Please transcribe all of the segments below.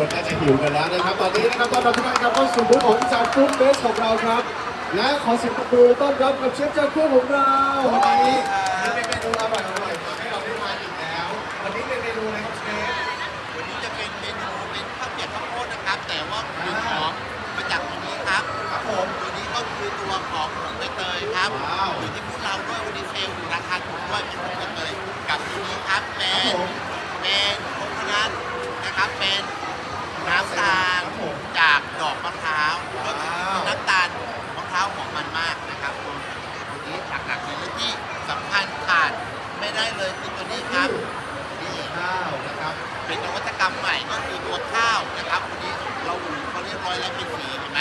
คนน่าจะหิวกันแล้วนะครับ ตอนนี้นะครับต้อนรับทุกท่านครับเข้าสู่บูธของอีสานฟู้ดเฟสของเราครับ และขอเสียงปรบมือต้อนรับกับเชฟเจ้าคู่ของเราวันนี้มีเป็นเมนูอร่อยอร่อยๆมาให้เราได้ทานอีกแล้ว วันนี้เป็นเมนูอะไรครับเชฟวันนี้จะเป็นเมนูเป็นข้าวเกรี๊ยวข้าวโพดนะครับ แต่ว่ามีของมาจากตัวนี้ครับครับผมตัวนี้ก็คือตัวของผงใบเตยครับว้าวอยู่ที่พวกเราด้วยวันนี้เซลล์อยู่ราคาถูกด้วยเป็นผงใบเตยกับตัวนี้ครับเป็ครับนผมเป็นโคโคนัทนะครับเป็นน้ำตาล ครับผม จากดอกมะพร้าวก็คือ ว้าว น้ำตาลมะพร้าวของมันมากนะครับตัวนี้หลักๆเลยและที่สำคัญขาด ได้เลยคือตัวนี้ครับนี่ข้าวนะครับ เป็นนวัตกรรมใหม่ก็คือตัวข้าวนะครับวันนี้เราหุงเขาเรียบร้อยแล้วเป็นสีเห็นไหม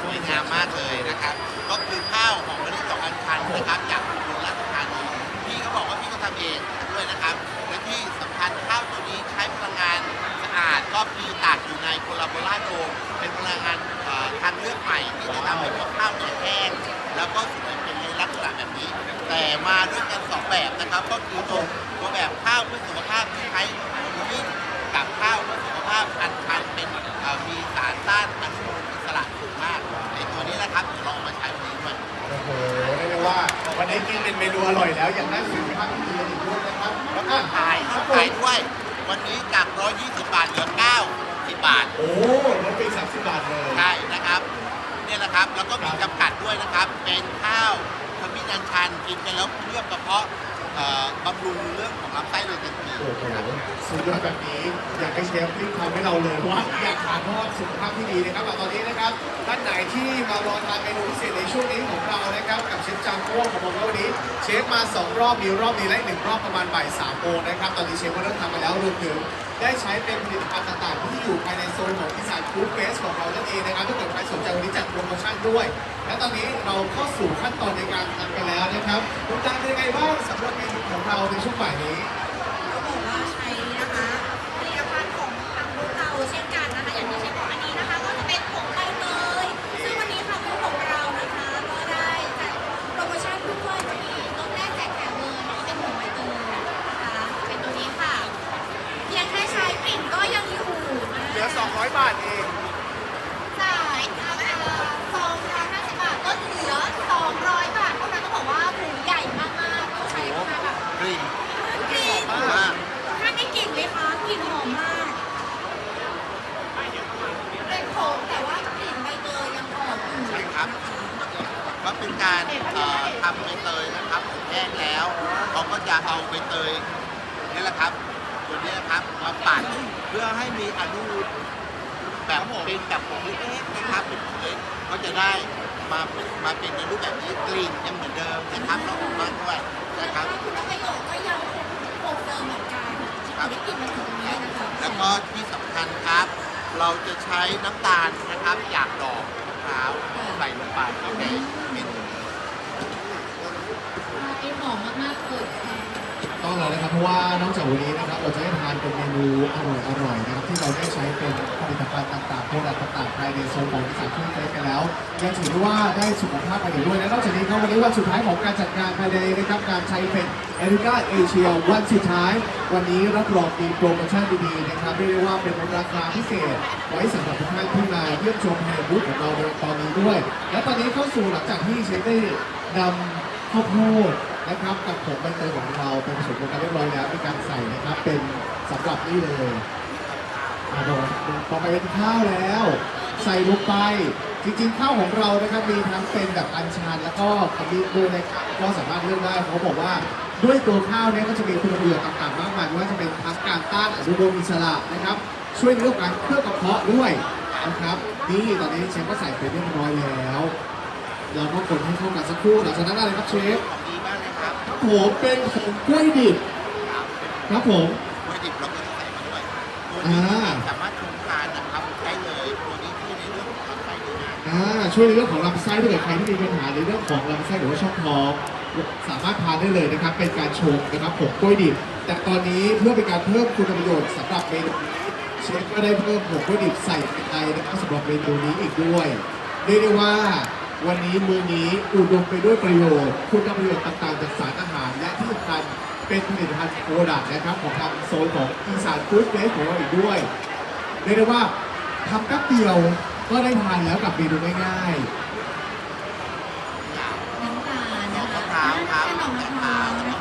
สวยงามมากเลยนะครับ ก็คือข้าวของมะลิดอกอัญชันนะครับจากอุบลราชธานีพี่เขาบอกว่าพี่ก็ทำเองด้วยนะครับและที่สำคัญข้าวตัวนี้ใช้พลังงานสะอาดก็คือตากอยู่ในโคลาโบราโดมเป็นพลังงานทางเลือกใหม่ที่จะทำให้ตัวข้าวเนี่ยแห้งแล้วก็สวยเป็นลักษณะแบบนี้ แต่มาด้วย แบบนะครับก็คือตัวตัวแบบข้าวเพื่อสุขภาพที่ใช้ตัวนี้กับข้าวเพื่อสุขภาพอันชันเป็นเอ่อมีสารต้านอนุมูลอิสระสูงมากในตัวนี้นะครับเดี๋ยวเราเอามาใช้วันนี้ด้วย โอ้โหเรียกได้ว่าวันนี้กินเป็นเมนูอร่อยแล้วยังได้สุขภาพที่ดีอีกด้วยนะครับแล้วก็ขายครับผขายมด้วย วันนี้จาก 120 บาทเหลือ 90 บาท โอ้ลดไปสามสิบบาทเลย ใช่นะครับ เนี่ยนะครับ แล้วก็มีจำกัดด้วยนะครับ เป็นข้าว ขมิ้นอัญชันกินไปแล้วเคลือบกระเพาะเอ่อบำรุงเรื่องของลำไส้เลยทันทีโอ้โหสุดยอดแบบนี้ อยากให้เชฟรีบทำให้เราเลยว่าอยากทานเพราะว่าสุขภาพที่ดีนะครับแต่ตอนนี้นะครับท่านไหนที่มารอทานเมนูพิเศษในช่วงนี้ของเรานะครับกับเชฟจางโก้ของผมวันนี้ เชฟมาสองรอบมีรอบนี้และอีกหนึ่งรอบประมาณบ่ายสามโมงนะครับตอนนี้เชฟก็เริ่มทำมาแล้วรวมถึง ได้ใช้เป็นผลิตภัณฑ์ต่างๆ ที่อยู่ภายในโซนของอีสานฟู้ดเฟสของเรานั่นเองนะครับถ้าเกิดใครสนใจวันนี้จัดโปรโมชั่นด้วย และตอนนี้เราเข้าสู่ขั้นตอนในการทำกันแล้วนะครับคุณตังเป็นยังไงบ้างสำหรับเมนูของเราในช่วงบ่ายนี้ ก็บอกว่าใช้นะคะผลิตภัณฑ์ของทางบูธเราเช่นกันนะคะ อย่างที่เชฟบอกอันนี้นะคะ ก็จะเป็นผงใบเตยซึ่งวันนี้ค่ะบูธของเรานะคะ ก็ได้จัดโปรโมชั่นด้วยวันนี้ลดแรกแจกแถมเลยแล้วก็เป็นผงใบเตยนะคะเป็นตัวนี้ค่ะเพียงแค่ใช้กลิ่นก็ยังอยู่นะ เหลือ 200 บาทเอง จ่ายราคาสองร้อยห้าสิบบาทก็เหลือสองร้อยบาทเท่านั้นต้องบอกว่าถุงใหญ่มากๆต้องใช้มาแบบ กลิ่น กลิ่น มาก ท่านได้กลิ่นไหมคะกลิ่นหอมมากเป็นผงแต่ว่ากลิ่นใบเตยยังหอมอยู่ ใช่ครับ ก็เป็นการเอ่อทำใบเตยนะครับอบแห้งแล้วเขาก็จะเอาใบเตยนี่แหละครับตัวนี้นะครับมาปั่นเพื่อให้มีอนุแบบเป็นแบบผงเล็กๆนะครับเป็นผงเล็กก็จะได้มาเป็นมาเป็นในรูปแบบนี้กลิ่นยังเหมือนเดิมนะครับแล้วหอมมากด้วยนะครับคุณประโยชน์ก็ยังคงเดิมเหมือนกันได้กลิ่นมาถึงตรงนี้นะคะแล้วก็ที่สำคัญครับ เราจะใช้น้ำตาลนะครับจากดอกมะพร้าวใส่ลงไปในเมนูไอหอมมากๆเลยค่ะ ต้องแล้วนะครับ เพราะว่านอกจากวันนี้นะครับเราจะได้ทานเป็นเมนูอร่อยๆนะครับที่เราได้ใช้เป็นผลิตภัณฑ์ต่างๆโปรดักต์ต่างๆภายในโซนของอีสานฟู้ดเฟสกันแล้วยังถือได้ว่าได้สุขภาพไปอีกด้วยและนอกจากนี้ครับวันนี้วันสุดท้ายของการจัดงานภายในนะครับการใช้เป็นเอริก้าเอเชียวันสุดท้าย วันนี้รับรองมีโปรโมชั่นดีๆนะครับเรียกได้ว่าเป็นราคาพิเศษ ไว้สำหรับทุกท่านที่มาเยี่ยมชมในบูธของเราในตอนนี้ด้วย และตอนนี้เข้าสู่หลังจากที่เชฟได้นำข้าวโพด นะครับกับผงใบเตยของเราเป็นผสมกันเรียบร้อยแล้วมีการใส่นะครับเป็นสำหรับนี่เลยอ่าบอกต่อไปเป็นข้าวแล้ว ใส่ลงไปจริงๆข้าวของเรานะครับมีทั้งเป็นแบบอัญชันแล้วก็ขมิ้นด้วยนะครับก็สามารถเลือกได้เขาบอกว่าด้วยตัวข้าวเนี่ยก็จะมีคุณประโยชน์ต่างๆมากมายไม่ว่าจะเป็นทั้งการต้านอนุมูลอิสระนะครับ ช่วยในเรื่องการเคลือบกระเพาะด้วยนะครับนี่ตอนนี้เชฟก็ใส่ไปเรียบร้อยแล้ว เราก็คนให้เข้ากันสักครู่หลังจากนั้นอะไรครับเชฟของดีมากเลยครับครับผมเป็นผงกล้วยดิบครับครับผมกล้วยดิบเราก็จะใส่มาด้วยตัวอ่านี้สามารถชงทานนะครับได้เลยตัวนี้ที่ในเรื่องของลำไส้ดีมากอ่าช่วยในเรื่องของลำไส้ถ้าเกิดใครที่มีปัญหาในเรื่องของลำไส้หรือว่าช่องท้องสามารถทานได้เลยนะครับ เป็นการชงนะครับผงกล้วยดิบ แต่ตอนนี้เพื่อเป็นการเพิ่มคุณประโยชน์สำหรับเมนูนี้เชฟก็ได้เพิ่มผงกล้วยดิบใส่ไปนะครับสำหรับเมนูนี้อีกด้วยเรียกได้ว่า วันนี้มือนี้อุดมไปด้วยประโยชน์ คุณประโยชน์ต่างๆจากสารอาหาร และที่สำคัญเป็นผลิตภัณฑ์โปรดักต์นะครับ ของทางโซนของอีสานฟู้ดเฟสของเราอีกด้วยเรียกได้ว่าทำแป๊บเดียวก็ได้ทานแล้วกับเมนูง่ายน้ำตาลนะคะมะพร้าวครับขนมมะพร้